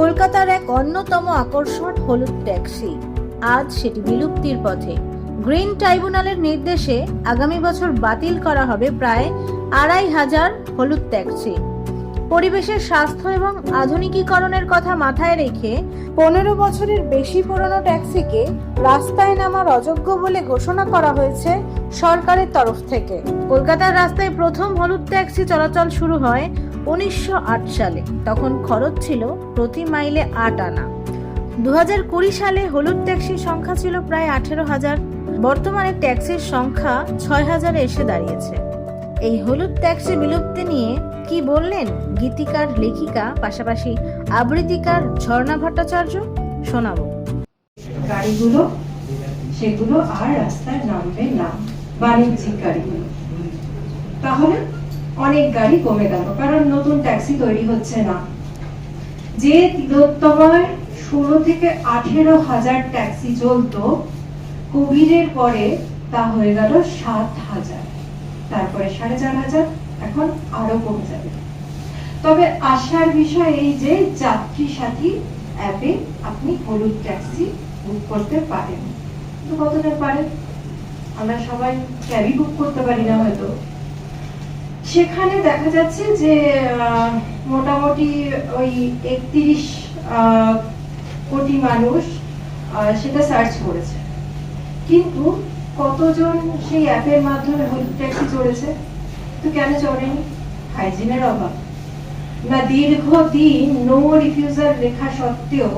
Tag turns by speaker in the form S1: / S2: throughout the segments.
S1: কলকাতার এক অন্যতম আকর্ষণ হলুদ ট্যাক্সি। আজ সেটি বিলুপ্তির পথে। গ্রিন ট্রাইব্যুনালের নির্দেশে আগামী বছর বাতিল করা হবে প্রায় আড়াই হাজার হলুদ ট্যাক্সি। পরিবেশের স্বাস্থ্য এবং আধুনিকীকরণের কথা মাথায় রেখে পনেরো বছরের বেশি পুরনো ট্যাক্সিকে রাস্তায় নামার অযোগ্য বলে ঘোষণা করা হয়েছে সরকারের তরফ থেকে। কলকাতার রাস্তায় প্রথম হলুদ ট্যাক্সি চলাচল শুরু হয় উনিশশো আট সালে। তখন খরচ ছিল প্রতি মাইলে আট আনা। দু সালে হলুদ ট্যাক্সির সংখ্যা ছিল প্রায় আঠেরো হাজার। বর্তমানে ট্যাক্সির সংখ্যা ছয় হাজারে এসে দাঁড়িয়েছে। এই হলুদ ট্যাক্সি বিলুপ্তি নিয়ে কি বললেন গীতিকার, লেখিকা, পাশাপাশি আবৃত্তিকার ঝর্ণা ভট্টাচার্য? শোনাবো।
S2: গাড়িগুলো, সেগুলো আর রাস্তায় নামবে না, বাণিজ্যিক গাড়িগুলো। তাহলে অনেক গাড়ি কমে গেল, কারণ নতুন ট্যাক্সি তৈরি হচ্ছে না। যে তিলোত্তমায় ষোলো থেকে আঠেরো হাজার ট্যাক্সি চলতো, কোভিডের পরে তা হয়ে গেল সাত হাজার। তারপরে সাড়ে চার হাজার, এখন আরও কমে যাবে। তবে আশার বিষয় এই যে যাত্রী সাথী অ্যাপে আপনি হলুদ ট্যাক্সি বুক করতে পারেন। তো কতটা পারেন? আমরা সবাই ক্যাবই বুক করতে পারি না হয়তো। সেখানে দেখা যাচ্ছে যে মোটামুটি ওই একত্রিশ কোটি মানুষ সেটা সার্চ করেছে। কিন্তু কতজন সেই অ্যাপের মাধ্যমে হলুদ ট্যাক্সি চড়েছে? তো কেন চড়েনি? হাইজিনের অভাব। না, দীর্ঘদিন নো রিফিউজার লেখা সত্ত্বেও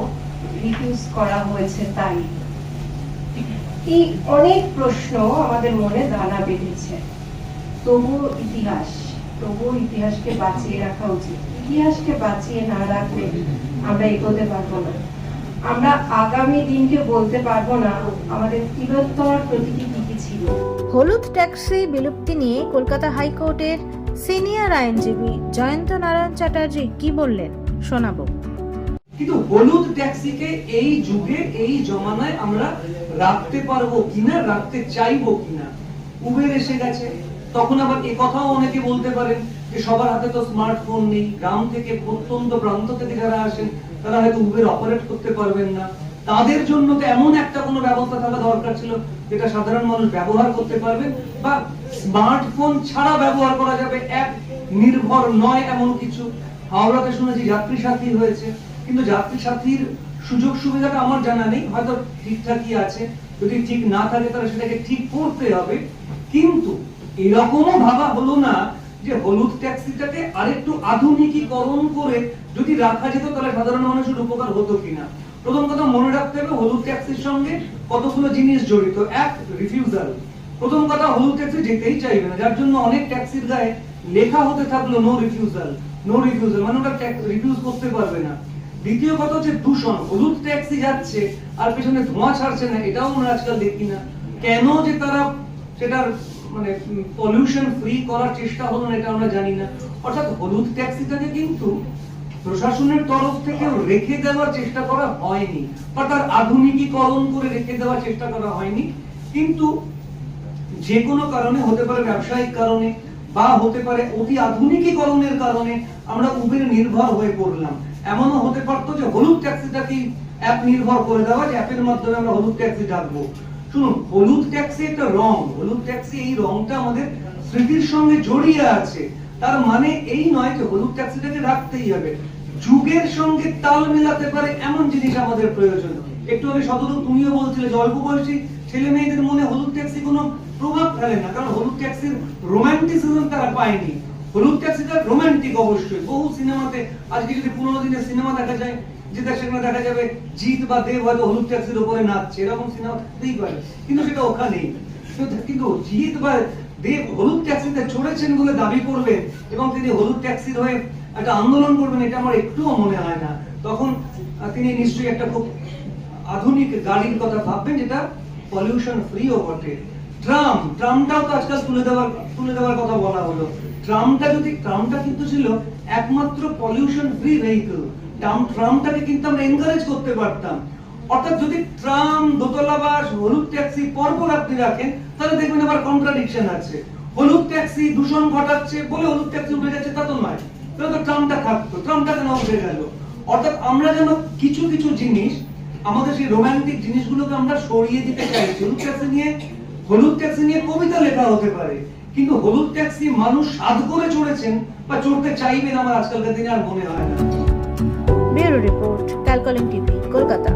S2: রিফিউজ করা হয়েছে তাই। এই অনেক প্রশ্ন আমাদের মনে দানা বেঁধেছে। তবুও ইতিহাস তবুও ইতিহাসকে বাঁচিয়ে রাখা উচিত। ইতিহাসকে বাঁচিয়ে না রাখলে আমরা এগোতে পারব না। আমরা আগামী দিনকে বলতে পারব না আমাদের তিলোত্তমার প্রতিটি কি কি ছিল।
S1: হলুদ ট্যাক্সি বিলুপ্তি নিয়ে কলকাতা হাইকোর্টের সিনিয়র আইনজীবী জয়ন্ত নারায়ণ চ্যাটার্জি কি বললেন? শোনাবো।
S3: কিন্তু হলুদ ট্যাক্সিকে এই যুগে এই জমানায় আমরা রাখতে পারব কিনা রাখতে চাইব কিনা উবের এসে গেছে। তখন আবার এ কথাও অনেকে বলতে পারেন যে সবার হাতে তো স্মার্টফোন নেই, গ্রাম থেকে প্রত্যন্ত প্রান্ত থেকে যারা আসেন, তারা হয়তো উবের অপারেট করতে পারবেন না। তাদের জন্য তো এমন একটা কোনো ব্যবস্থা থাকা দরকার ছিল যেটা সাধারণ মানুষ ব্যবহার করতে পারবেন বা স্মার্টফোন ছাড়া ব্যবহার করা যাবে অ্যাপ নির্ভর নয় এমন কিছু। হাওড়াতে শুনেছি যাত্রী সাথী হয়েছে, কিন্তু যাত্রী সাথীর সুযোগ সুবিধাটা আমার জানা নেই, হয়তো ঠিকঠাকই আছে। যদি ঠিক না থাকে তাহলে সেটাকে ঠিক করতে হবে। কিন্তু এরকমও ভাবা হলো না যে হলুদ ট্যাক্সিটাকে আরেকটু আধুনিকীকরণ করে যদি রাখা যেত, তাহলে সাধারণ মানুষের উপকার হতো কিনা? প্রথম কথা মনে রাখতে হবে, হলুদ ট্যাক্সির সঙ্গে কতগুলো জিনিস জড়িত? এক রিফিউজাল প্রথম কথা, হলুদ ট্যাক্সি যেতেই চাইবে না, যার জন্য অনেক ট্যাক্সির গায়ে লেখা হতে থাকল নো রিফিউজাল নো রিফিউজাল মানে ওটা রিফিউজ করতে পারবে না। দ্বিতীয় কথা হচ্ছে দূষণ, হলুদ ট্যাক্সি যাচ্ছে আর পেছনে ধোঁয়া ছাড়ছে না, এটাও আমরা আজকাল দেখি না। কেন যে তারা সেটার মানে পলিউশন ফ্রি করার চেষ্টা হলো এটা আমরা জানি না। অর্থাৎ হলুদ ট্যাক্সিটাকে কিন্তু প্রশাসনের তরফ থেকে রেখে দেওয়ার চেষ্টা করা হয়নি, বা তার আধুনিকীকরণ করে রেখে দেওয়ার চেষ্টা করা হয়নি। কিন্তু যে কোনো কারণে হতে পারে ব্যবসায়িক কারণে, বা হতে পারে অতি আধুনিকীকরণের কারণে আমরা উবের নির্ভর হয়ে পড়লাম। এমনও হতে পারতো যে হলুদ ট্যাক্সিটাকে অ্যাপ নির্ভর করে দেওয়া যে অ্যাপের মাধ্যমে আমরা হলুদ ট্যাক্সি ডাকবো। হলুদ ট্যাক্সি একটা রং, হলুদ ট্যাক্সি এই রংটা আমাদের স্মৃতির সঙ্গে জড়িয়ে আছে। তার মানে এই নয় যে হলুদ ট্যাক্সিটাকে রাখতেই হবে। যুগের সঙ্গে তাল মেলাতে পারে এমন জিনিস আমাদের প্রয়োজন। একটু আগে শতরূপ তুমিও বলছিলে অল্প বয়সী ছেলে মেয়েদের মনে হলুদ ট্যাক্সি কোনো প্রভাব ফেলে না, কারণ হলুদ ট্যাক্সির রোমান্টিসিজম তারা পায়নি। হলুদ ট্যাক্সিটা রোমান্টিক অবশ্যই। বহু সিনেমাতে আজকে যদি পুরোনো দিনের সিনেমা দেখা যায়, যেটা সেখানে দেখা যাবে, জিৎ বা দেব হয়তো হলুদ ট্যাক্সির উপরে নাচছে, এরকম সিনেমা থাকতেই পারে। কিন্তু সেটা কিন্তু জিৎ বা দেব হলুদ ট্যাক্সিতে চড়েছেন বলে দাবি করবেন এবং তিনি হলুদ ট্যাক্সির হয়ে একটা আন্দোলন করবেন, এটা আমার একটুও মনে হয় না। তখন তিনি নিশ্চয়ই একটা খুব আধুনিক গাড়ির কথা ভাববেন, যেটা পলিউশন ফ্রিও বটে। ট্রাম ট্রামটাও তো আজকাল তুলে দেওয়ার তুলে দেওয়ার কথা বলা হলো। ট্রামটা যদি ট্রামটা কিন্তু ছিল একমাত্র পলিউশন ফ্রি ভেহিকল ট্রাম ট্রামটাকে কিন্তু আমরা এনকারেজ করতে পারতাম। অর্থাৎ যদি ট্রাম দোতলা বাস হলুদ ট্যাক্সি পরপর আপনি রাখেন তাহলে দেখবেন আবার কন্ট্রাডিকশন আছে। হলুদ ট্যাক্সি দূষণ ঘটাচ্ছে বলে হলুদ ট্যাক্সি উঠে যাচ্ছে, তা তো নয়। তাহলে তো ট্রামটা থাকতো ট্রামটা কেন উঠে গেল? অর্থাৎ আমরা যেন কিছু কিছু জিনিস, আমাদের সেই রোমান্টিক জিনিসগুলোকে আমরা সরিয়ে দিতে চাইছি, হলুদ ট্যাক্সি নিয়ে হলুদ ট্যাক্সি নিয়ে কবিতা লেখা হতে পারে, কিন্তু হলুদ ট্যাক্সি মানুষ সাধ করে চড়েছেন বা চড়তে চাইবেন আমার আজকালকার দিনে আর মনে হয় না।
S1: ব্যুরো রিপোর্ট ক্যালকলিং টিভি, কলকাতা।